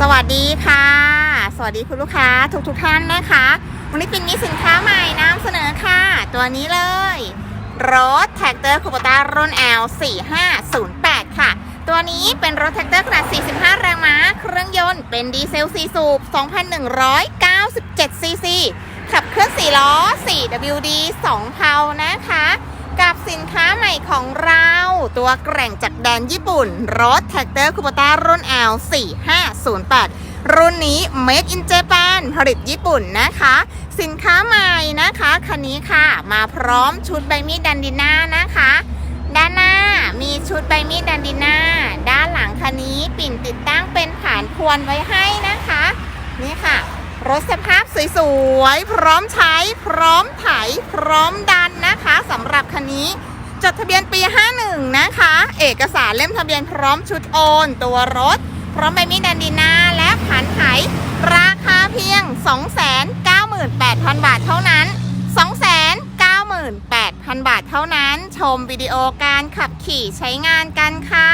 สวัสดีค่ะ สวัสดีคุณลูกค้าทุกทุกๆท่านนะคะ วันนี้ปินมีสินค้าใหม่นำเสนอค่ะ ตัวนี้เลย รถแท็กเตอร์คูปตารุ่น L 4508ค่ะ ตัวนี้เป็นรถแท็กเตอร์ขนาด 45 แรงม้า เครื่องยนต์เป็นดีเซล 4 สูบ 2,197ซีซีขับเคลื่อน4ล้อ 4WD 2เพานะคะ กับสินค้าใหม่ของเรา ตัวแกร่งจากแดนญี่ปุ่น รถแท็กเตอร์คูปต้ารุ่น L 4508 รุ่นนี้ Make in Japan ผลิตญี่ปุ่นนะคะ สินค้าใหม่นะคะคันนี้ค่ะมาพร้อมชุดใบมีดดันดิน่านะคะ ด้านหน้ามีชุดใบมีดดันดิน่าด้านหลังคันนี้ปิ่นติดตั้งเป็นฐานพวนไว้ให้นะคะ นี่ค่ะ รถสภาพสวยๆพร้อมใช้ พร้อมไถพร้อมดัน นะคะสำหรับคันนี้จดทะเบียนปี 51 นะคะ เอกสารเล่มทะเบียนพร้อมชุดโอน ตัวรถ พร้อมใบมีดดันดีนาและผันไถราคาเพียง 298,000 บาทเท่านั้น 298,000 บาทเท่านั้น ชมวิดีโอการขับขี่ใช้งานกันค่ะ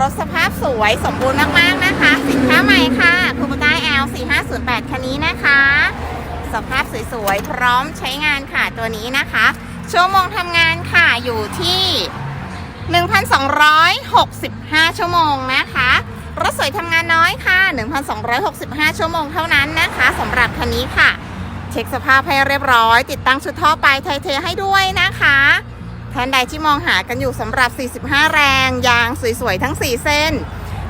รถสภาพสวยสมบูรณ์มากๆนะคะ สินค้าใหม่ค่ะคูปต้า L 4508 คันนี้นะคะ สภาพสวยๆ พร้อมใช้งานค่ะตัวนี้นะคะ ชั่วโมงทำงานค่ะอยู่ที่ 1,265 ชั่วโมงนะคะรถสวยทำงานน้อยค่ะ 1,265 ชั่วโมงเท่านั้นนะคะสำหรับคันนี้ค่ะ เช็คสภาพให้เรียบร้อย ติดตั้งชุดท่อไปไทยเทให้ด้วยนะคะ ท่านใดที่มองหากันอยู่สำหรับ 45 แรง ยางสวยๆ ทั้ง 4 เส้น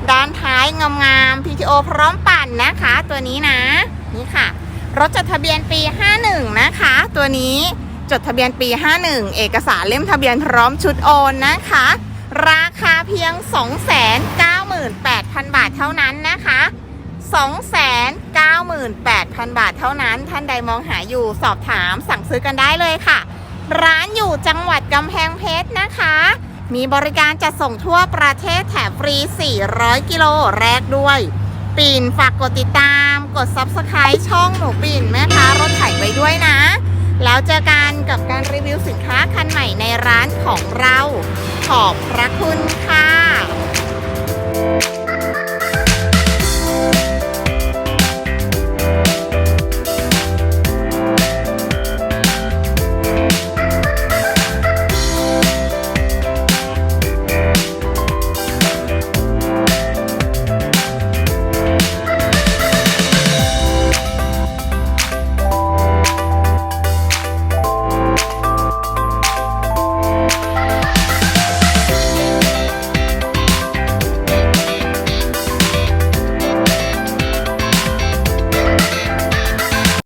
ด้านท้ายงามๆ PTO พร้อมปั่นนะคะ ตัวนี้นะ นี่ค่ะ รถจดทะเบียนปี 51 นะคะ ตัวนี้จดทะเบียนปี 51 เอกสารเล่มทะเบียนพร้อมชุดโอนนะคะ ราคาเพียง 298,000 บาทเท่านั้นนะคะ298,000 บาทเท่านั้น ท่านใดมองหาอยู่สอบถามสั่งซื้อกันได้เลยค่ะ ร้าน จังหวัดกำแพงเพชรนะคะ มีบริการจัดส่งทั่วประเทศแถมฟรี 400 กิโลแรกด้วย ปิ่นฝากกดติดตาม กด Subscribe ช่องหนูปิ่นแม่ค้ารถไถไว้ด้วยนะ แล้วเจอกันกับการรีวิวสินค้าคันใหม่ในร้านของเรา ขอบพระคุณค่ะ